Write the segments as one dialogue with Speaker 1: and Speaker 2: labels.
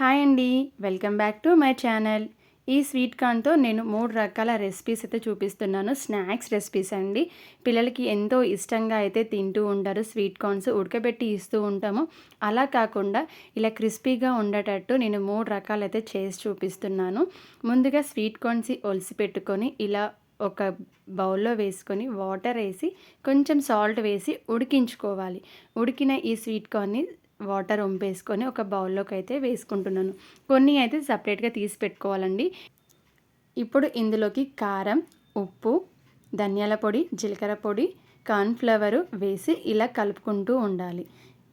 Speaker 1: Hi అండి. Welcome back to my channel. ఈ sweet కార్న్తో నేను మూడు రకాల రెసిపీస్ అయితే చూపిస్తున్నాను. స్నాక్స్ రెసిపీస్ అండి. పిల్లలకి ఎంతో ఇష్టంగా అయితే తింటూ ఉంటారు. స్వీట్ కార్న్స్ ఉడకబెట్టి ఇస్తూ ఉంటాము. అలా కాకుండా ఇలా క్రిస్పీగా ఉండేటట్టు నేను మూడు రకాలు అయితే చేసి చూపిస్తున్నాను. ముందుగా స్వీట్ కార్న్స్ ఒలిసి పెట్టుకొని ఇలా ఒక బౌల్లో వేసుకొని వాటర్ వేసి కొంచెం సాల్ట్ వేసి ఉడికించుకోవాలి. ఉడికిన ఈ స్వీట్ కార్న్ని వాటర్ వంపేసుకొని ఒక బౌల్లోకి అయితే వేసుకుంటున్నాను. కొన్ని అయితే సపరేట్గా తీసి పెట్టుకోవాలండి. ఇప్పుడు ఇందులోకి కారం ఉప్పు ధనియాల పొడి జీలకర్ర పొడి కార్న్ఫ్లవరు వేసి ఇలా కలుపుకుంటూ ఉండాలి.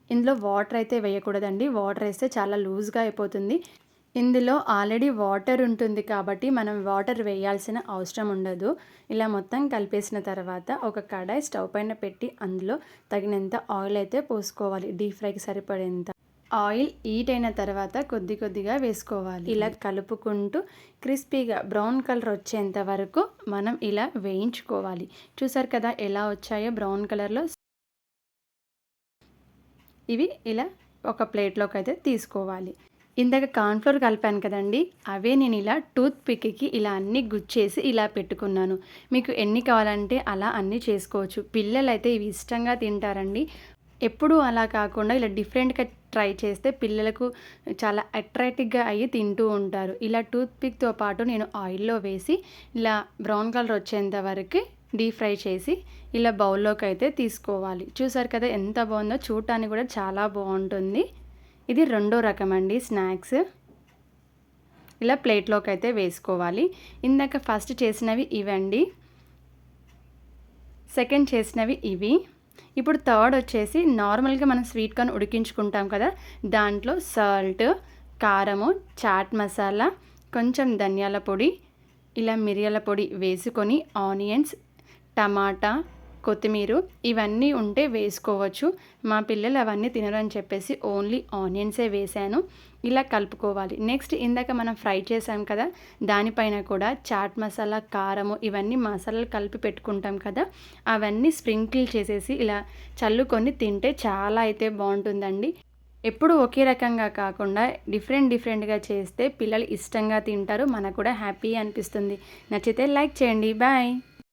Speaker 1: ఇందులో వాటర్ అయితే వేయకూడదండి. వాటర్ వేస్తే చాలా లూజ్గా అయిపోతుంది. ఇందులో ఆల్రెడీ వాటర్ ఉంటుంది కాబట్టి మనం వాటర్ వేయాల్సిన అవసరం ఉండదు. ఇలా మొత్తం కలిపేసిన తర్వాత ఒక కడాయి స్టవ్ పైన పెట్టి అందులో తగినంత ఆయిల్ అయితే పోసుకోవాలి. డీప్ ఫ్రైకి సరిపడేంత ఆయిల్ హీట్ అయిన తర్వాత కొద్ది కొద్దిగా వేసుకోవాలి. ఇలా కలుపుకుంటూ క్రిస్పీగా బ్రౌన్ కలర్ వచ్చేంత వరకు మనం ఇలా వేయించుకోవాలి. చూసారు కదా ఎలా వచ్చాయో బ్రౌన్ కలర్లో. ఇవి ఇలా ఒక ప్లేట్లోకి అయితే తీసుకోవాలి. ఇందాక కార్న్ఫ్లోర్ కలిపాను కదండి అవే నేను ఇలా టూత్ పిక్కి ఇలా అన్నీ గుచ్చేసి ఇలా పెట్టుకున్నాను. మీకు ఎన్ని కావాలంటే అలా అన్నీ చేసుకోవచ్చు. పిల్లలు అయితే ఇవి ఇష్టంగా తింటారండి. ఎప్పుడూ అలా కాకుండా ఇలా డిఫరెంట్గా ట్రై చేస్తే పిల్లలకు చాలా అట్రాక్టివ్గా అయ్యి తింటూ ఉంటారు. ఇలా టూత్ పిక్తో పాటు నేను ఆయిల్లో వేసి ఇలా బ్రౌన్ కలర్ వచ్చేంత వరకు డీప్ ఫ్రై చేసి ఇలా బౌల్లోకి అయితే తీసుకోవాలి. చూసారు కదా ఎంత బాగుందో చూడటానికి కూడా చాలా బాగుంటుంది. ఇది రెండో రకం అండి స్నాక్స్. ఇలా ప్లేట్లోకి అయితే వేసుకోవాలి. ఇందాక ఫస్ట్ చేసినవి ఇవండి. సెకండ్ చేసినవి ఇవి. ఇప్పుడు థర్డ్ వచ్చేసి నార్మల్గా మనం స్వీట్ కార్న్ ఉడికించుకుంటాం కదా దాంట్లో సాల్ట్ కారము చాట్ మసాలా కొంచెం ధనియాల పొడి ఇలా మిరియాల పొడి వేసుకొని ఆనియన్స్ టమాటా కొత్తిమీర ఇవన్నీ ఉంటే వేసుకోవచ్చు. మా పిల్లలు అవన్నీ తినరని చెప్పేసి ఓన్లీ ఆనియన్సే వేసాను ఇలా కలుపుకోవాలి. నెక్స్ట్ ఇందాక మనం ఫ్రై చేసాం కదా దానిపైన కూడా చాట్ మసాలా కారము ఇవన్నీ మసాలాలు కలిపి పెట్టుకుంటాం కదా అవన్నీ స్ప్రింకిల్ చేసేసి ఇలా చల్లుకొని తింటే చాలా అయితే బాగుంటుందండి. ఎప్పుడు ఒకే రకంగా కాకుండా డిఫరెంట్ డిఫరెంట్గా చేస్తే పిల్లలు ఇష్టంగా తింటారు మనకు కూడా హ్యాపీ అనిపిస్తుంది. నచ్చితే లైక్ చేయండి. బాయ్!